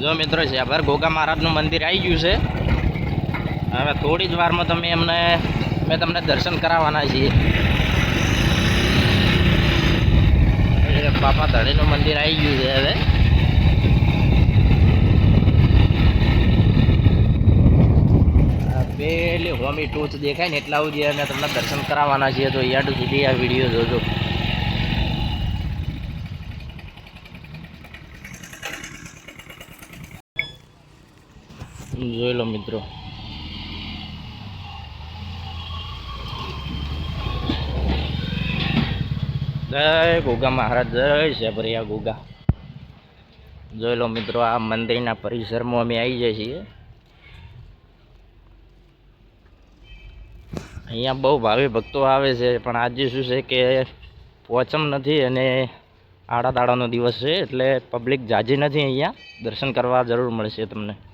જો મિત્રો આભાર ગોગા મહારાજનું મંદિર આવી ગયું છે. હવે થોડી જ વારમાં તમે એમને, મેં તમને દર્શન કરાવવાના છીએ. બાપા ધણીનું મંદિર આવી ગયું છે હવે. પેલી હોમી ટોચ દેખાય ને એટલા સુધી અમે તમને દર્શન કરાવવાના છીએ. તો યાદ સુધી આ વીડિયો જોજો જોઈ લો મિત્રો. જય ગોગા મહારાજ, જય શેભરિયા ગોગા. જોઈ લો મિત્રો, આ મંદિરના પરિસરમાં અમે આવી જઈએ છીએ. અહીંયા બહુ ભાવિ ભક્તો આવે છે, પણ આજે શું છે કે પોચમ નથી અને આડા દાડાનો દિવસ છે, એટલે પબ્લિક જાજી નથી અહીંયા. દર્શન કરવા જરૂર મળશે તમને.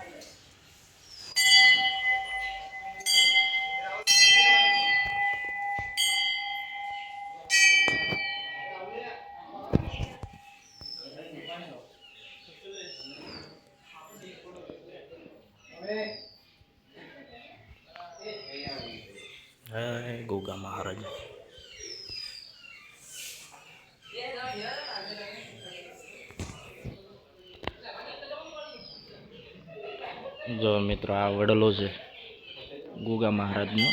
જય ગોગા મહારાજ. જો મિત્રો આ વડલો છે ગોગા મહારાજનો.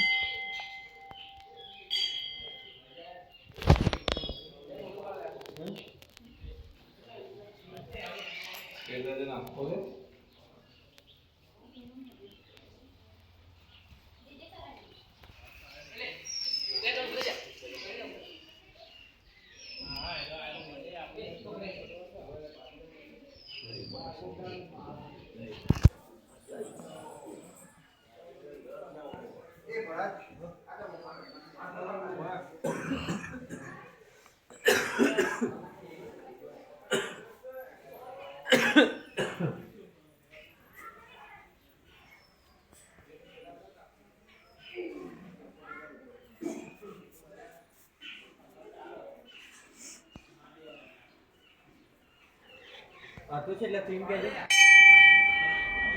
હતું છે એટલે તું એમ કહેજે.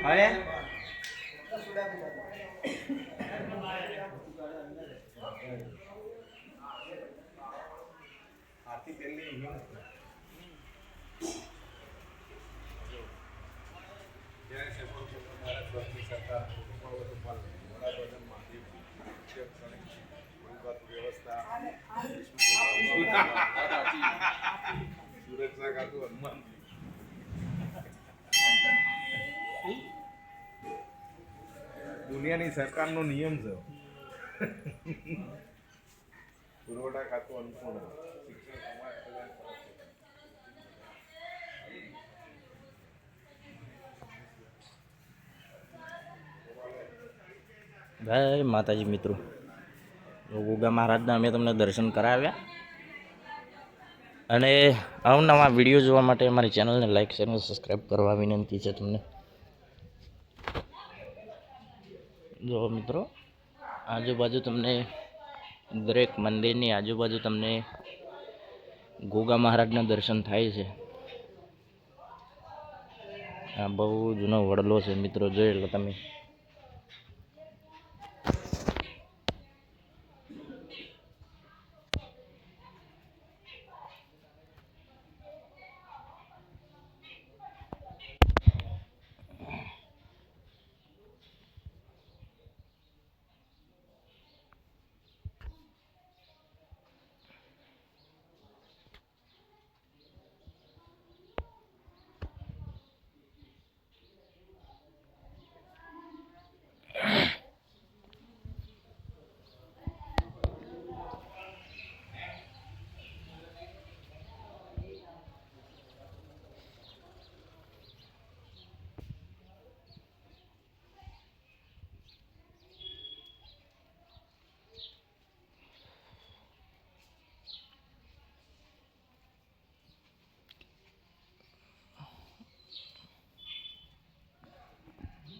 હવે સુરક્ષા દુનિયાની સરકારનો નિયમ છે. પુરવઠા ખાતું અન્નપૂર્ણા. જય માતાજી મિત્રો. ગોગા મહારાજના અમે તમને દર્શન કરાવ્યા. અને અવનવા વીડિયો જોવા માટે અમારી ચેનલને લાઈક શેર અને સબસ્ક્રાઈબ કરવા વિનંતી છે તમને. જો મિત્રો, આજુબાજુ તમને દરેક મંદિરની આજુબાજુ તમને ગોગા મહારાજના દર્શન થાય છે. આ બહુ જૂનો વડલો છે મિત્રો, જોઈ લો તમે.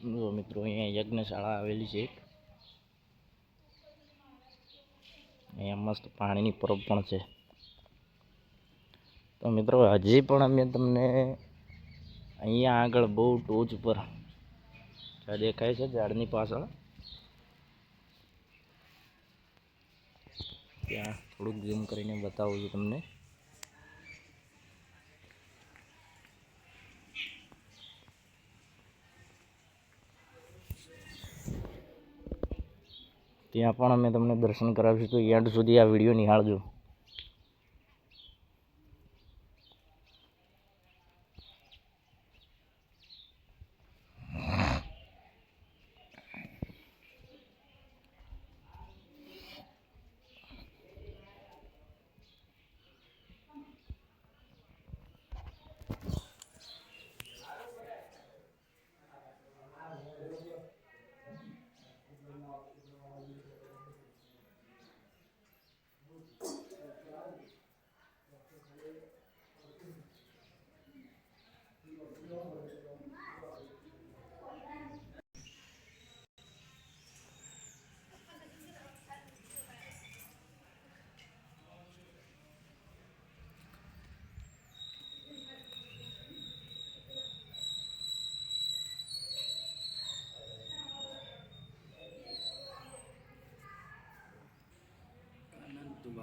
જો મિત્રો, અહીંયા યજ્ઞશાળા આવેલી છે અહીંયા મસ્ત પાણીની પરબ પણ છે. તો મિત્રો, હજી પણ અમે તમને અહીંયા આગળ બહુ ટોચ પર દેખાય છે ઝાડની પાછળ. ત્યાં થોડુંક ઝૂમ કરીને બતાવું છું તમને. ત્યાં પણ અમે તમને દર્શન કરાવીશું. તો એન્ડ સુધી આ વીડિયો નિહાળજો.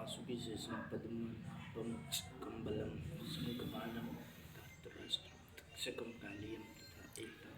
papasok isa sa padaman pamkambalam sa magkabalang tatras sa kamkaliyam tata ita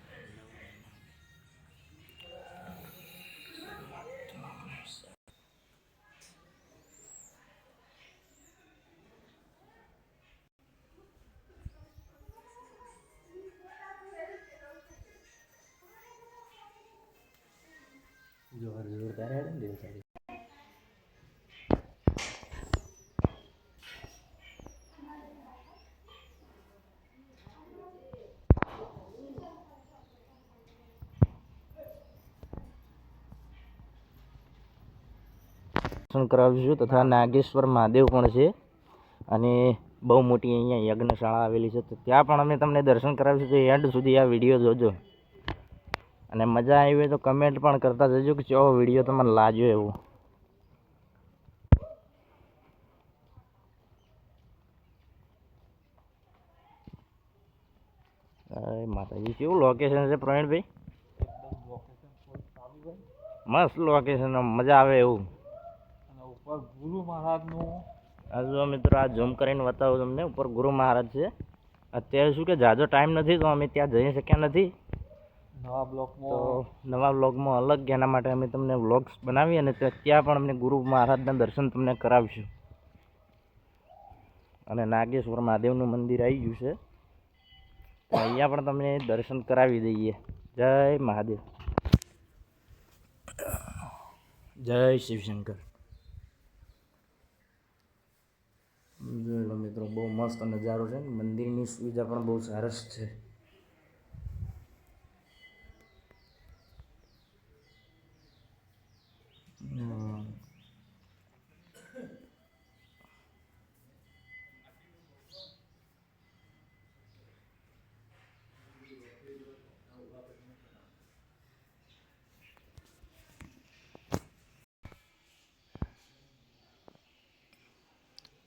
દર્શન કરાવીશું તથા નાગેશ્વર મહાદેવ પણ છે. અને બહુ મોટી અહીંયા યજ્ઞશાળા આવેલી છે. તો ત્યાં પણ અમે તમને દર્શન કરાવીશું. તો એન્ડ સુધી આ વીડિયો જોજો. અને મજા આવી હોય તો કમેન્ટ પણ કરતા જજો કે ચો વીડિયો તમને લાગ્યો એવો. માતાજી કેવું લોકેશન છે પ્રવીણભાઈ? મસ્ત લોકેશન મજા આવે એવું. ઉપર ગુરુ મહારાજનું આ જો મિત્રો આ ઝૂમ કરીને બતાવું તમને ઉપર ગુરુ મહારાજ છે. અત્યારે શું કે જાજો ટાઈમ નથી તો અમે ત્યાં જઈ શક્યા નથી. નવા તો બ્લોકમાં નવા બ્લોગમાં અલગ એના માટે અમે તમને વ્લોગ્સ બનાવી અને ત્યાં પણ અમને ગુરુ મહારાજના દર્શન તમને કરાવીશું. અને નાગેશ્વર મહાદેવનું મંદિર આવી ગયું છે. તો અહીંયા પણ તમને દર્શન કરાવી દઈએ. જય મહાદેવ. જય શિવશંકર જોઈ લો મિત્રો બહુ મસ્ત નજારો છે મંદિરની સુવિધા પણ બહુ સરસ છે.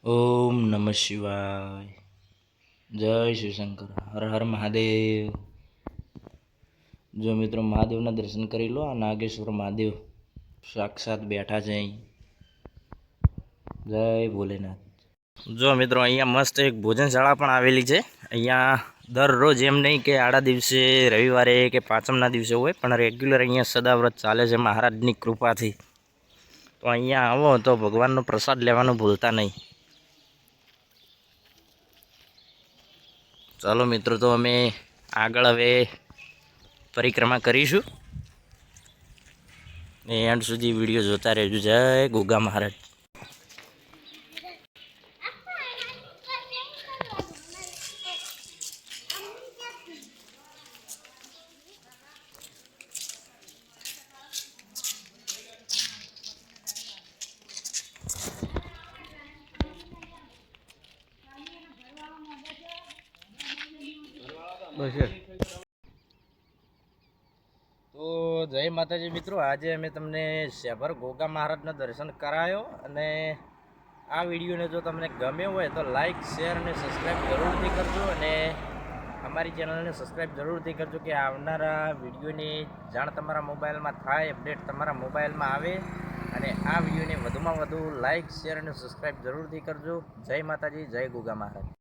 ઓમ નમ શિવાય. જય શિવશંકર હર હર મહાદેવ. જો મિત્રો મહાદેવના દર્શન કરી લો, આ નાગેશ્વર મહાદેવ સાક્ષાત બેઠા છે અહીં. જય ભોલેનાથ. જો મિત્રો, અહીંયા મસ્ત એક ભોજનશાળા પણ આવેલી છે. અહીંયા દરરોજ એમ નહીં કે આડા દિવસે, રવિવારે કે પાંચમના દિવસે હોય, પણ રેગ્યુલર અહીંયા સદાવ્રત ચાલે છે મહારાજની કૃપાથી. તો અહીંયા આવો તો ભગવાનનો પ્રસાદ લેવાનું ભૂલતા નહીં. ચાલો મિત્રો, તો અમે આગળ હવે પરિક્રમા કરીશું. ને એન્ડ સુધી વીડિયો જોતા રહેજો. જય ગોગા મહારાજ. બસ જય માતાજી મિત્રો, આજે અમે તમને શેભર ગોગા મહારાજના દર્શન કરાયો અને આ વિડીયોને જો તમને ગમ્યો હોય તો લાઈક, શેર અને સબસ્ક્રાઈબ જરૂરથી કરજો અને અમારી ચેનલને સબસ્ક્રાઈબ જરૂરથી કરજો કે આવનારા વિડીયોની જાણ તમારા મોબાઈલમાં થાય, અપડેટ તમારા મોબાઈલમાં આવે અને આ વિડીયોને વધુમાં વધુ લાઇક શેર અને સબસ્ક્રાઈબ જરૂરથી કરજો. જય માતાજી, જય ગોગા મહારાજ.